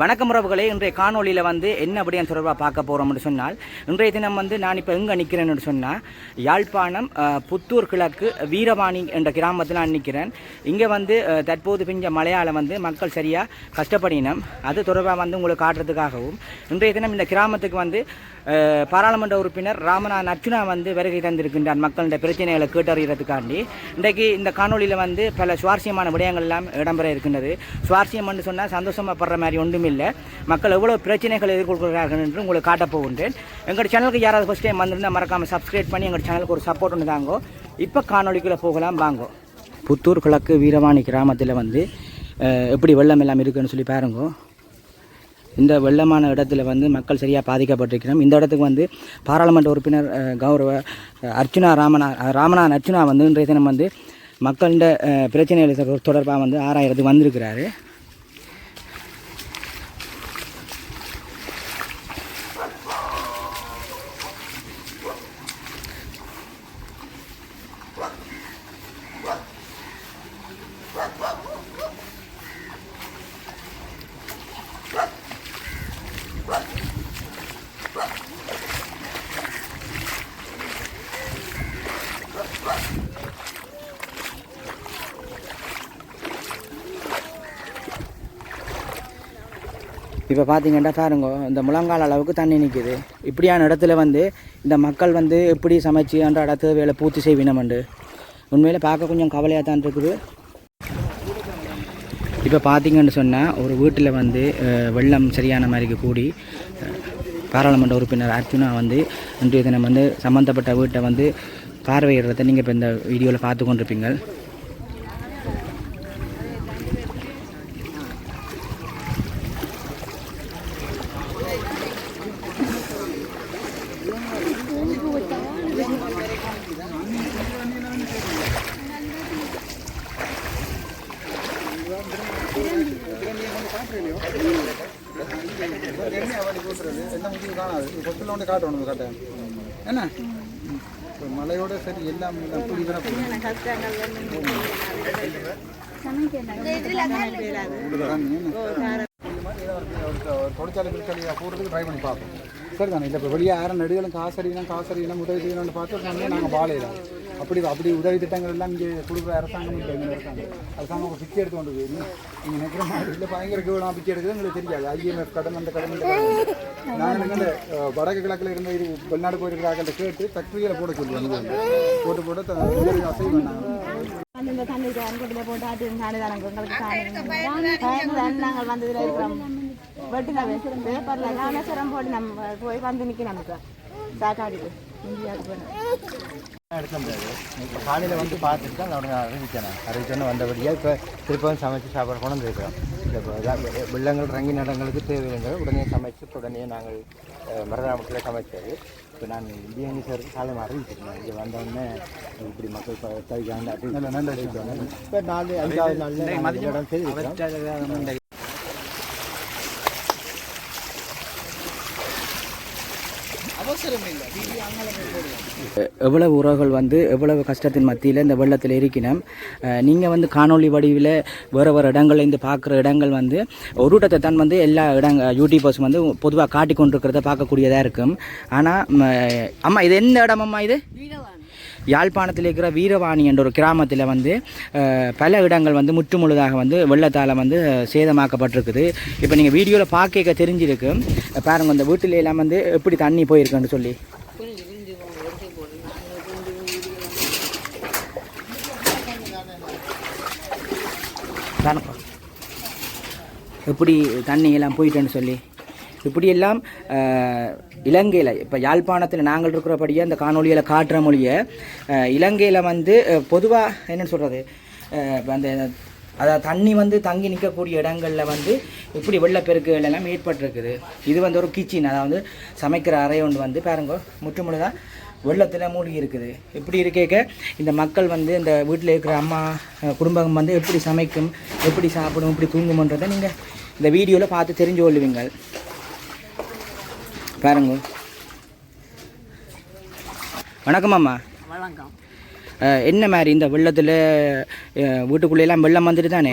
வணக்கம் உறவுகளே இன்றைய காணொளியில் வந்து என்ன அப்படியே தொடர்பாக பார்க்க போகிறோம்னு சொன்னால் இன்றைய தினம் வந்து நான் இப்போ எங்கே நிற்கிறேன்னு சொன்னால் யாழ்ப்பாணம் புத்தூர் கிழக்கு வீரவாணி என்ற கிராமத்தில் நான் நிற்கிறேன் இங்கே வந்து தற்போது பிஞ்ச மலையாள வந்து மக்கள் சரியாக கஷ்டப்படினம். அது தொடர்பாக வந்து உங்களுக்கு காட்டுறதுக்காகவும் இன்றைய தினம் இந்த கிராமத்துக்கு வந்து பாராளுமன்ற உறுப்பினர் ராமநாதன் அர்ச்சுனா வந்து வருகை தந்திருக்கின்றார் மக்களுடைய பிரச்சனைகளை கேட்டறிகிறதுக்காண்டி இன்றைக்கு இந்த காணொலியில் வந்து பல சுவாரஸ்யமான விடயங்கள் எல்லாம் இடம்பெற இருக்கின்றது. சுவாரஸ்யம்னு சொன்னால் சந்தோஷமாக படுற மாதிரி ஒன்றும் இல்லை மக்கள் எவ்வளோ பிரச்சனைகள் எதிர்கொள்கிறார்கள் என்று உங்களுக்கு காட்டப்போகின்றேன் எங்கள் சேனலுக்கு யாராவது ஃபஸ்ட் டைம் வந்திருந்தால் மறக்காமல் சப்ஸ்கிரைப் பண்ணி எங்கள் சேனலுக்கு ஒரு சப்போர்ட் ஒன்று தாங்கோ. இப்போ காணொலிக்குள்ளே போகலாம் வாங்கோ. புத்தூர் கிழக்கு வீரவாணி கிராமத்தில் வந்து எப்படி வெள்ளம் எல்லாம் இருக்குன்னு சொல்லி பாருங்கோ. இந்த வெள்ளமான இடத்துல வந்து மக்கள் சரியாக பாதிக்கப்பட்டிருக்கிறோம். இந்த இடத்துக்கு வந்து பாராளுமன்ற உறுப்பினர் கௌரவ அர்ச்சுனா ராமனா அஹ், ராமநாதன் அர்ச்சுனா வந்து இன்றைய தினம் வந்து மக்களிட அஹ், பிரச்சனைகள் தொடர்பாக வந்து ஆராயறதுக்கு வந்திருக்கிறாரு. இப்போ பார்த்தீங்கன்னா பாருங்க இந்த முழங்கால் அளவுக்கு தண்ணி நிற்கிது இப்படியான இடத்துல வந்து இந்த மக்கள் வந்து எப்படி சமைச்சு அன்றாட தேவைகளை பூர்த்தி செய்வினமண்டு உண்மையில் பார்க்க கொஞ்சம் கவலையாக தான் இருக்குது. இப்போ பார்த்தீங்கன்னு சொன்னால் ஒரு வீட்டில் வந்து வெள்ளம் சரியான மாதிரிக்கு கூடி பாராளுமன்ற உறுப்பினர் அர்ஜுனா வந்து இன்றைய தினம் வந்து சம்மந்தப்பட்ட வீட்டை வந்து பார்வையிடுறத நீங்கள் இப்போ இந்த வீடியோவில் பார்த்து கொண்டிருப்பீங்க கொத்தில் காட்டணும் காட்ட என்ன? இப்போ மழையோட சரி எல்லாம் கூடி தொழிற்சாலை தொழிற்சாலையாக போகிறதுக்கு ட்ரை பண்ணி பார்ப்போம் சரி தானே இல்லை இப்போ வெளியே யாரும் நடுகளும் காசு அடிக்கணும் உதவி செய்யணும்னு பார்த்து நாங்கள் நாங்கள் அப்படி அப்படி உதவி திட்டங்கள் எல்லாம் இங்கே கொடுக்குற அரசாங்கம் இல்லை எங்கள் அரசாங்கம் அரசாங்கம் ஒரு பிச்சை எடுத்து கொண்டு போய் நீங்கள் நினைக்கிற மாதிரி இல்லை. பயங்கர கீழலாம் பிச்சை எடுக்கிறது எங்களுக்கு தெரியாது. ஐஎம்எஃப் கடன் அந்த கடன் நான் எனக்கு அந்த வடக்கு கிழக்கில் இருந்த இது வெளிநாடு போயிருக்கிறாங்க கேட்டு ஃபேக்ட்ரியில் போட சொல்லுவாங்க. போட்டு போட்டு அசைவ் பண்ணாங்க. வந்து இந்த தண்ணி அன்கொட்டில போட்டு ஆட்டு சாணி தானங்க உங்களுக்கு நாங்கள் வந்ததில் இருக்கிறோம். வெட்டின பேப்பர்ல நானே சிரம் போட்டு நம்ம போய் வந்து நிற்க நமக்கு. சாக்காடிக்கு. இந்தியாவுக்கு போனோம். எடுக்க முடியாது இப்போ காலையில் வந்து பார்த்துட்டு தான் அவனுங்க அறிவித்தேன் அறிவிச்சோன்னு வந்தபடியாக இப்போ திருப்பவும் சமைச்சு சாப்பாடு கொண்டு வந்துருக்கிறோம் இப்போ வில்லங்கள் வெள்ளங்கள் ரங்கி நடங்களுக்கு தேவையில்லைங்கிறது உடனே சமைச்சு உடனே நாங்கள் மரதாமத்தில் சமைச்சது இப்போ நான் இந்திய சாருக்கு காலையில் அறிவிச்சிருக்கேன் இங்கே வந்தோடனே இப்படி மக்கள் தவிக்காங்க இப்போ நாலு அஞ்சாவது நாளில் இடம் செய்திருக்கிறோம் எவ்வளவு உறவுகள் வந்து எவ்வளவு கஷ்டத்தின் மத்தியில் இந்த வெள்ளத்தில் இருக்கணும் நீங்கள் வந்து காணொளி வடிவில் வேறு வேறு இடங்கள்ல இருந்து பார்க்குற இடங்கள் வந்து ஒரு இடத்தை தான் வந்து எல்லா இடங்க யூடியூபர்ஸ் வந்து பொதுவாக காட்டி கொண்டிருக்கிறத பார்க்கக்கூடியதாக இருக்கும் ஆனால் அம்மா இது எந்த இடமம்மா இது? யாழ்ப்பாணத்தில் இருக்கிற வீரவாணி என்ற ஒரு கிராமத்தில் வந்து பல இடங்கள் வந்து முற்றுமுழுதாக வந்து வெள்ளத்தால் வந்து சேதமாக்கப்பட்டிருக்குது. இப்போ நீங்கள் வீடியோவில் பார்க்க தெரிஞ்சிருக்கு. பாருங்க அந்த வீட்டில எல்லாம் வந்து எப்படி தண்ணி போயிருக்குன்னு சொல்லி. எப்படி தண்ணி எல்லாம் போயிட்டேன்னு சொல்லி. இப்படியெல்லாம் இலங்கையில் இப்போ யாழ்ப்பாணத்தில் நாங்கள் இருக்கிறபடியே அந்த காணொலியில் காட்டுற மொழியை இலங்கையில் வந்து பொதுவாக என்னன்னு சொல்கிறது அந்த அதாவது தண்ணி வந்து தங்கி நிற்கக்கூடிய இடங்களில் வந்து இப்படி வெள்ளப்பெருக்குகள் எல்லாம் ஏற்பட்டிருக்குது. இது வந்து ஒரு கிச்சன் அதாவது சமைக்கிற அறை ஒன்று வந்து பாருங்க முற்றுமுழுதாக வெள்ளத்தில் மூழ்கி இருக்குது இப்படி இருக்கேக்க இந்த மக்கள் வந்து இந்த வீட்டில் இருக்கிற அம்மா குடும்பம் வந்து எப்படி சமைக்கும் எப்படி சாப்பிடும் எப்படி தூங்குமன்றதை நீங்கள் இந்த வீடியோவில் பார்த்து தெரிஞ்சு கொள்ளுவீங்கள் பாருங்க. வணக்கம் அம்மா வணக்கம். என்ன மாதிரி இந்த வெள்ளத்தில் வீட்டுக்குள்ளே எல்லாம் வெள்ளம் வந்துட்டு தானே?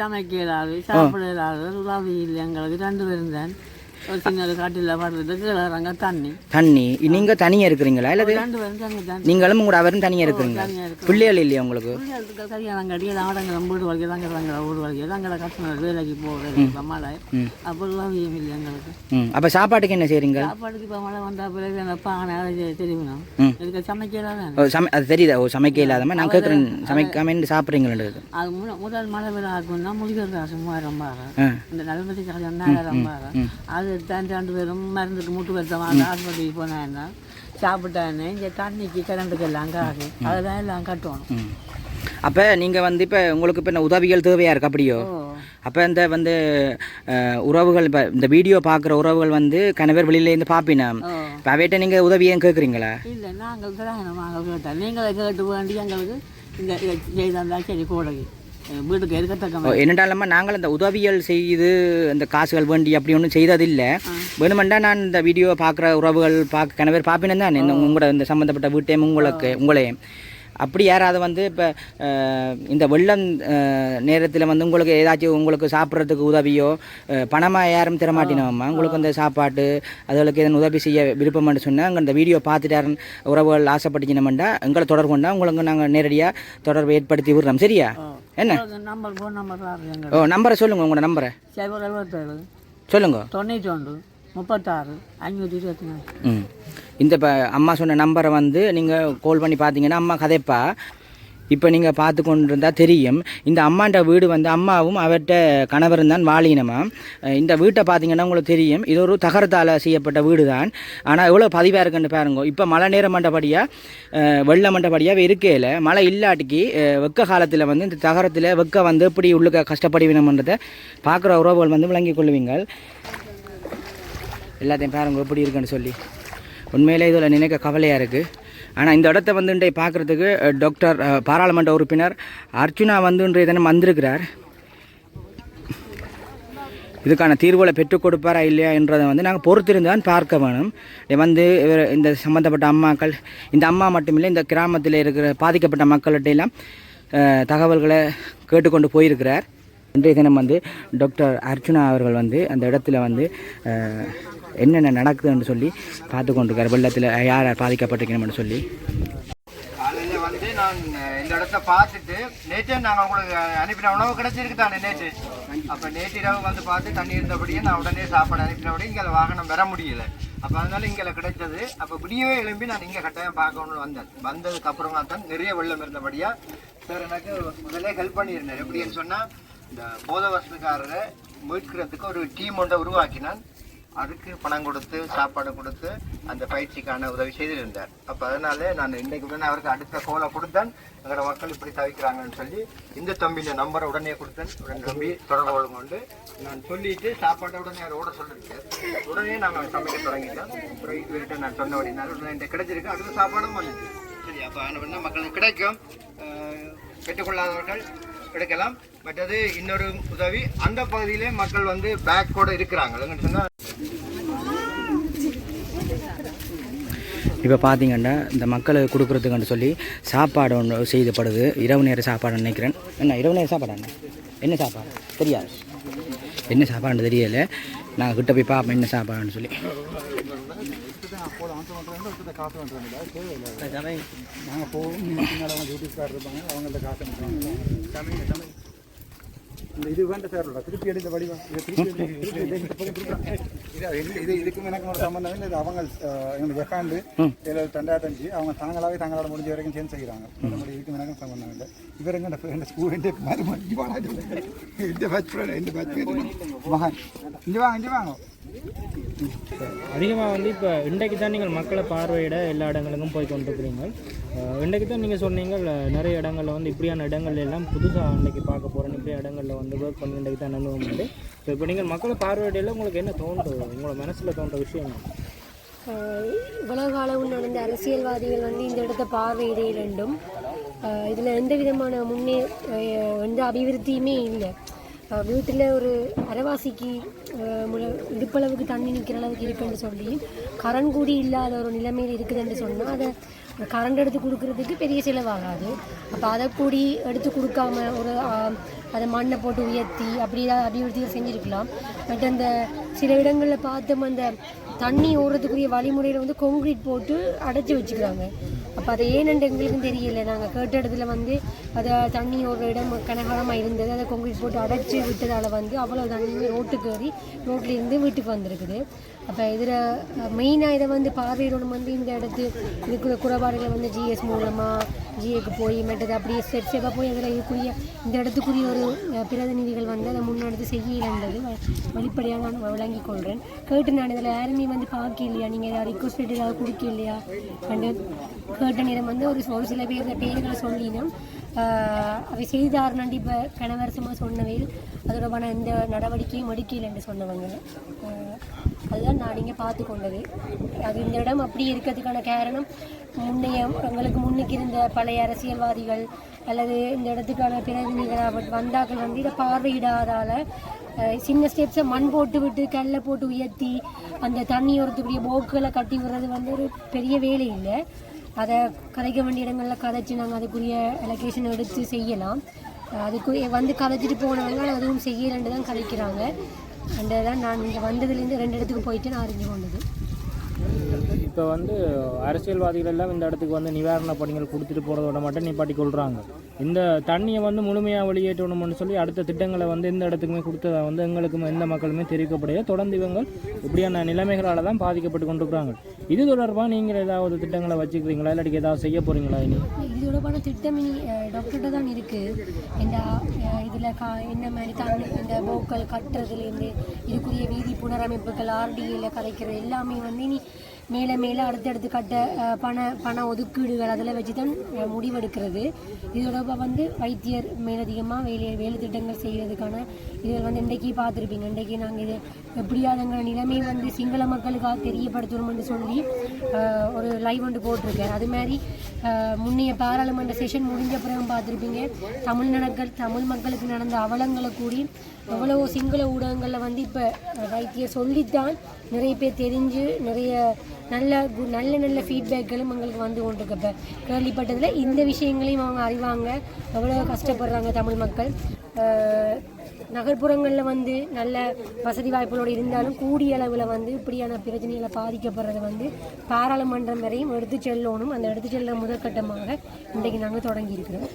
சமைக்க இயலாது சாப்பிட உதவி இல்லை எங்களுக்கு ரெண்டு பேரும் தான். தண்ணி. நீங்கள் தனியாக இருக்கிறீங்களா? இல்லை ரெண்டு பேரும் தண்ணி தான் நீங்களும் கூட அவரும் தனியாக இருக்கிறீங்களா? தனியாக இருக்கு பிள்ளைகள் இல்லையா உங்களுக்கு? அப்போ சாப்பாட்டுக்கு என்ன பானை அதை தெரியுதா? ஓ சமைக்க இல்லாதமா நான் கேட்குறேன் சமைக்காம சாப்பிட்றீங்களது முதல் மழை விழா ஆகும்னா முதியோர் காசு மூவாயிரம் பாரு ஆ. இந்த நாலாயிரம் பாரு அது தான் ரெண்டு பேரும் மருந்துக்கு மூட்டு வருத்தம் ஆஸ்பத்திரிக்கு போனேன்னா சாப்பிட்டானே இங்கே தண்ணிக்கு கரண்ட்டுக்கு எல்லாம் காசு அதெல்லாம் எல்லாம் கட்டணும். அப்போ நீங்கள் வந்து இப்போ உங்களுக்கு இப்போ இந்த உதவிகள் தேவையாக இருக்கு அப்படியோ? அப்போ இந்த வந்து உறவுகள் இப்போ இந்த வீடியோ பார்க்குற உறவுகள் வந்து கணவர் வெளியிலேருந்து பார்ப்பினா இப்போ அவைகிட்ட நீங்கள் உதவியும் கேட்குறீங்களா இல்லை நாங்கள் நாங்கள் கேட்டோம். நீங்களே கேட்டு வேண்டி எங்களுக்கு இந்த இதை செய்தா சரி கூடகு வீட்டுக்கு இருக்கத்தக்க மாதிரி. என்னடாலம்மா நாங்கள் இந்த உதவிகள் செய்து இந்த காசுகள் வேண்டி அப்படி ஒன்றும் செய்ததில்லை. வேணுமெண்டா நான் இந்த வீடியோ பார்க்குற உறவுகள் பார்க்க கணவர் பார்ப்பினேன் தான். உங்களோட இந்த சம்மந்தப்பட்ட வீட்டையும் உங்களுக்கு உங்களையும் அப்படி யாராவது வந்து இப்போ இந்த வெள்ளம் நேரத்தில் வந்து உங்களுக்கு ஏதாச்சும் உங்களுக்கு சாப்பிட்றதுக்கு உதவியோ பணமாக யாரும் தரமாட்டினோம்மா? உங்களுக்கு அந்த சாப்பாட்டு அதுகளுக்கு எதன் உதவி செய்ய விருப்பம்னு சொன்னால் அங்கே இந்த வீடியோ பார்த்துட்டாரன் உறவுகள் ஆசைப்பட்டுச்சினமெண்டா எங்களை தொடர்பு கொண்டா உங்களுக்கு நாங்கள் நேரடியாக தொடர்பு ஏற்படுத்தி விடுறோம். சரியா? என்ன? ஓ நம்பரை சொல்லுங்கள் உங்களோட நம்பரை சொல்லுங்க. தொண்ணூற்றி ஒன்று முப்பத்தாறு அஞ்சூற்றி இருபத்தி நாலு. ம். இந்த இப்போ அம்மா சொன்ன நம்பரை வந்து நீங்கள் கால் பண்ணி பார்த்தீங்கன்னா அம்மா கதைப்பா. இப்போ நீங்கள் பார்த்து கொண்டு இருந்தால் தெரியும். இந்த அம்மாண்ட வீடு வந்து அம்மாவும் அவர்கிட்ட கணவரும் தான் வாழினமா. இந்த வீட்டை பார்த்தீங்கன்னா உங்களுக்கு தெரியும். இது ஒரு தகரத்தால் செய்யப்பட்ட வீடு தான் ஆனால் எவ்வளோ பதிவாக இருக்குன்னு பாருங்க. இப்போ மழை நேரம் மண்டபடியாக வெள்ள மண்டபடியாக இருக்கையில் மழை இல்லாட்டிக்கு வெக்க காலத்தில் வந்து இந்த தகரத்தில் வெக்க வந்து எப்படி உள்ளுக்க கஷ்டப்படுவினம்ன்றதை பார்க்குற உறவுகள் வந்து விளங்கிக் கொள்வீங்கள். எல்லாத்தையும் பாருங்க எப்படி இருக்குன்னு சொல்லி. உண்மையிலே இதில் நினைக்க கவலையாக இருக்குது ஆனால் இந்த இடத்த வந்து இன்றைய பார்க்குறதுக்கு டாக்டர் பாராளுமன்ற உறுப்பினர் அர்ச்சுனா வந்து இன்றைய தினம் வந்திருக்கிறார். இதுக்கான தீர்வுகளை பெற்றுக் கொடுப்பாரா இல்லையா என்றதை வந்து நாங்கள் பொறுத்திருந்து தான் பார்க்க வேணும். வந்து இவர் இந்த சம்மந்தப்பட்ட அம்மாக்கள் இந்த அம்மா மட்டுமில்லை இந்த கிராமத்தில் இருக்கிற பாதிக்கப்பட்ட மக்கள்கிட்டையெல்லாம் தகவல்களை கேட்டுக்கொண்டு போயிருக்கிறார். இன்றைய தினம் வந்து டாக்டர் அர்ச்சுனா அவர்கள் வந்து அந்த இடத்துல வந்து என்னென்ன நடக்குதுன்னு சொல்லி பார்த்து கொண்டிருக்காரு. வெள்ளத்தில் யார் யார் பாதிக்கப்பட்டிருக்கணும்னு சொல்லி. வந்து நான் இந்த இடத்த பார்த்துட்டு நேற்று நாங்கள் உங்களுக்கு அனுப்பின உணவு கிடைச்சிருக்கு தானே நேற்று அப்போ நேற்று இரவு வந்து பார்த்து தண்ணி இருந்தபடியே நான் உடனே சாப்பாடு அனுப்பினபடி இங்கே வாகனம் வர முடியல. அப்போ அதனால இங்கே கிடைச்சது. அப்போ விடியவே எழும்பி நான் இங்கே கட்டாயம் பார்க்கணும்னு வந்தேன். வந்ததுக்கு அப்புறமா தான் நிறைய வெள்ளம் இருந்தபடியாக சார் எனக்கு முதல்ல ஹெல்ப் பண்ணியிருந்தேன் எப்படின்னு சொன்னால் இந்த போத மீட்கிறதுக்கு ஒரு டீம் ஒன்றை உருவாக்கினான். அதுக்கு பணம் கொடுத்து சாப்பாடு கொடுத்து அந்த பயிற்சிக்கான உதவி செய்திருந்தார். அப்போ அதனால நான் இன்னைக்கு உடனே அவருக்கு அடுத்த கோலை கொடுத்தேன். எங்களோட மக்கள் இப்படி தவிக்கிறாங்கன்னு சொல்லி இந்த தம்பியின் நம்பரை உடனே கொடுத்தேன். உடனே தம்பி தொடர்பு கொண்டு நான் சொல்லிட்டு சாப்பாட்டை உடனே அவர் ஓட சொல்லிருக்கேன் உடனே நாங்கள் சமைக்க தொடங்கிட்டோம். நான் சொன்ன உடனே உடனே என்கிட்ட கிடைச்சிருக்கு. அடுத்த சாப்பாடும் வந்துச்சு. சரி அப்போ என்ன மக்களுக்கு கிடைக்கும் பெற்றுக்கொள்ளாதவர்கள் கிடைக்கலாம். மற்றது இன்னொரு உதவி அந்த பகுதியிலே மக்கள் வந்து பேக்கோட இருக்கிறாங்க. சொன்னால் இப்போ பார்த்தீங்கன்னா இந்த மக்களுக்கு கொடுக்குறதுக்குன்னு சொல்லி சாப்பாடு ஒன்று செய்தப்படுது. இரவு நேர சாப்பாடு நினைக்கிறேன். என்ன இரவு நேர சாப்பாடு என்ன? என்ன சாப்பாடு? தெரியாது. என்ன சாப்பாடுன்னு தெரியலை. நாங்கள் கிட்ட போய் பார்ப்போம் என்ன சாப்பாடுன்னு சொல்லி. அப்போது ஆன்சர் பண்ணுறவங்க ஒருத்தர் காசு பண்ணுறாங்க தேவையில்லை. நாங்கள் நீங்கள் பின்னால் அவங்க டியூட்டிஸ்கார் இருப்பாங்க. அவங்கள்ட்ட காசு இந்த இது வேண்ட சார் திருப்பி எடுத்த வடிவம் இதை இதுக்கும் எனக்கு ஒரு சம்பந்தம் இல்லை. இது அவங்க எங்களுக்கு வெக்காண்டு ஏழு ரெண்டாயிரத்தஞ்சு அவங்க தாங்களாவே தங்களோட முடிஞ்ச வரைக்கும் சேர்ந்து செய்கிறாங்க. மற்றபடி இதுக்கும் எனக்கும் சம்பந்தம் இல்லை. இவர் எங்க இந்த ஸ்கூல் இந்த மறுபடி இந்த பச் இந்த பச் மகன். இங்கே வாங்க இங்கே வாங்க. அதிகமாக வந்து இப்போ இன்றைக்கு தான் நீங்கள் மக்களை பார்வையிட எல்லா இடங்களுக்கும் போய் கொண்டிருக்கிறீங்க. இன்றைக்கு தான் நீங்கள் சொன்னீங்க நிறைய இடங்களில் வந்து இப்படியான இடங்கள் எல்லாம் புதுசாக இன்றைக்கி பார்க்க போகிறேன் இப்படி இடங்களில் வந்து ஒர்க் பண்ணி இன்றைக்கு தான் அனுபவம் உண்டு ஸோ இப்போ நீங்கள் மக்களை பார்வையிடையில உங்களுக்கு என்ன தோன்றுது உங்களோட மனசில் தோன்ற விஷயம் என்ன? ஆஹ் இவ்வளவு காலம் நடந்த அரசியல்வாதிகள் வந்து இந்த இடத்த பார்வையிட வேண்டும். இதில் எந்த விதமான முன்னே எந்த அபிவிருத்தியுமே இல்லை. வீட்டில் ஒரு அரைவாசிக்கு இடுப்பளவுக்கு தண்ணி நிற்கிற அளவுக்கு இருக்குன்னு சொல்லி கரண்ட் கூடி இல்லாத ஒரு நிலைமையில் இருக்குதுன்னு சொன்னால் அதை ஒரு கரண்ட் எடுத்து கொடுக்கறதுக்கு பெரிய செலவாகாது. அப்போ அதை கூடி எடுத்து கொடுக்காம ஒரு அதை மண்ணை போட்டு உயர்த்தி அப்படி ஏதாவது அபிவிருத்தியை செஞ்சுருக்கலாம். பட் அந்த சில இடங்களில் பார்த்தோம் அந்த தண்ணி ஓடுறதுக்குரிய வழிமுறையில் வந்து கொங்க்ரீட் போட்டு அடைச்சி வச்சுக்கிறாங்க. அப்போ அதை ஏனென்று எங்களுக்கும் தெரியல. நாங்கள் கேட்ட இடத்துல வந்து அதை தண்ணி ஒரு இடம் கனகாலமாக இருந்தது. அதை கொங்க்ரீட் போட்டு அடைச்சி விட்டதால் வந்து அவ்வளோ தண்ணி ரோட்டுக்கு ஏறி ரோட்டில் இருந்து வீட்டுக்கு வந்திருக்குது. அப்போ இதில் மெயினாக இதை வந்து பார்வையிடணும் வந்து இந்த இடத்து இதுக்குள்ள குறைபாடுகளை வந்து ஜிஎஸ் மூலமாக ஜிஏக்கு போய் மற்றது அப்படியே ஸ்டெப் ஸ்டெப்பாக போய் அதில் இருக்கக்கூடிய இந்த இடத்துக்குரிய ஒரு பிரதிநிதிகள் வந்து அதை முன்னெடுத்து செய்யலைன்றது வெளிப்படையாக நான் விளங்கிக் கொள்கிறேன் கேட்டு நான் இதில் யாருமே வந்து பார்க்க இல்லையா? நீங்கள் ஏதாவது ரிக்வஸ்ட் ஏதாவது கொடுக்க இல்லையா? அண்டு கேட்ட நேரம் வந்து ஒரு ஒரு சில பேர் பேர்களை சொல்லினோம் அவை அவை செய்தார்னாண்டி இப்போ கணவரசமாக சொன்னவையில் அதோடமான எந்த நடவடிக்கையும் எடுக்கல என்று சொன்னவங்க. அதுதான் நான் இங்கே பார்த்து கொண்டது. அது இந்த இடம் அப்படி இருக்கிறதுக்கான காரணம் முன்னைய எங்களுக்கு முன்னுக்கு இருந்த பழைய அரசியல்வாதிகள் அல்லது இந்த இடத்துக்கான பிரதிநிதிகளாக வந்தாக்கள் வந்து இதை பார்வையிடாதால சின்ன ஸ்டெப்ஸை மண் போட்டு விட்டு கல்லை போட்டு உயர்த்தி அந்த தண்ணி ஒருத்தக்கூடிய போக்குகளை கட்டி விடுறது வந்து ஒரு பெரிய வேலை இல்லை. அதை கதைக்க வேண்டிய இடங்களில் கதைச்சு நாங்கள் அதுக்குரிய லொக்கேஷன் எடுத்து செய்யலாம். அதுக்கு வந்து கதைச்சிட்டு போனவங்க அதுவும் செய்யலன்னு தான் கதைக்கிறாங்க. அண்ட் தான் நான் இங்கே வந்ததுலேருந்து ரெண்டு இடத்துக்கு போயிட்டு நான் அறிஞ்சு கொண்டது. இப்போ வந்து அரசியல்வாதிகள் எல்லாம் இந்த இடத்துக்கு வந்து நிவாரண பணிகள் கொடுத்துட்டு போகிறதோட மட்டும் நிப்பாட்டி கொள்கிறாங்க இந்த தண்ணியை வந்து முழுமையாக வெளியேற்றணும்னு சொல்லி அடுத்த திட்டங்களை வந்து இந்த இடத்துக்குமே கொடுத்ததை வந்து எங்களுக்கும் எந்த மக்களுமே தெரிவிக்கப்படையே தொடர்ந்து இவங்க இப்படியான நிலைமைகளால் தான் பாதிக்கப்பட்டு கொண்டிருக்கிறாங்க. இது தொடர்பாக நீங்கள் ஏதாவது திட்டங்களை வச்சுக்கிறீங்களா? இல்லாட்டி ஏதாவது செய்ய போகிறீங்களா இனி? இது தொடர்பான திட்டம் இனி டாக்டர்கிட்ட தான் இருக்குது இந்த இதில் கா என்ன மாதிரி தண்ணி இந்த போக்கள் கட்டுறதுலேருந்து இதுக்குரிய வீதி புனரமைப்புகள் ஆர்டிஏல கதைக்கிறது எல்லாமே வந்து இனி மேலே மேலே அடுத்தடுத்து கட்ட பண பண ஒதுக்கீடுகள் அதில் வச்சு தான் முடிவெடுக்கிறது. இதோட வந்து வைத்தியர் மேலதிகமாக வேலை வேலை திட்டங்கள் செய்கிறதுக்கான இதில் வந்து இன்றைக்கி பார்த்துருப்பீங்க. இன்றைக்கி நாங்கள் இது எப்படியாதுங்கிற நிலைமை வந்து சிங்கள மக்களுக்காக தெரியப்படுத்தணும்னு சொல்லி ஒரு லைவ் ஒன்று போட்டிருக்கேன் அது மாதிரி முன்னைய பாராளுமன்ற செஷன் முடிஞ்ச பிறகு பார்த்துருப்பீங்க. தமிழ் நடக்க தமிழ் மக்களுக்கு நடந்த அவலங்களை கூடி எவ்வளவோ சிங்கள ஊடகங்களில் வந்து இப்போ வைத்தியம் சொல்லித்தான் நிறைய பேர் தெரிஞ்சு நிறைய நல்ல கு- நல்ல நல்ல ஃபீட்பேக்களும் எங்களுக்கு வந்து கொண்டிருக்கு. இப்போ கேள்விப்பட்டதில் இந்த விஷயங்களையும் அவங்க அறிவாங்க. எவ்வளோ கஷ்டப்படுறாங்க தமிழ் மக்கள். நகர்ப்புறங்களில் வந்து நல்ல வசதி வாய்ப்புகளோடு இருந்தாலும் கூடிய அளவில் வந்து இப்படியான பிரச்சனைகளை பாதிக்கப்படுறது வந்து பாராளுமன்றம் வரையும் எடுத்து செல்லணும். அந்த எடுத்து செல்ல முதற்கட்டமாக இன்றைக்கு நாங்கள் தொடங்கியிருக்கிறோம்.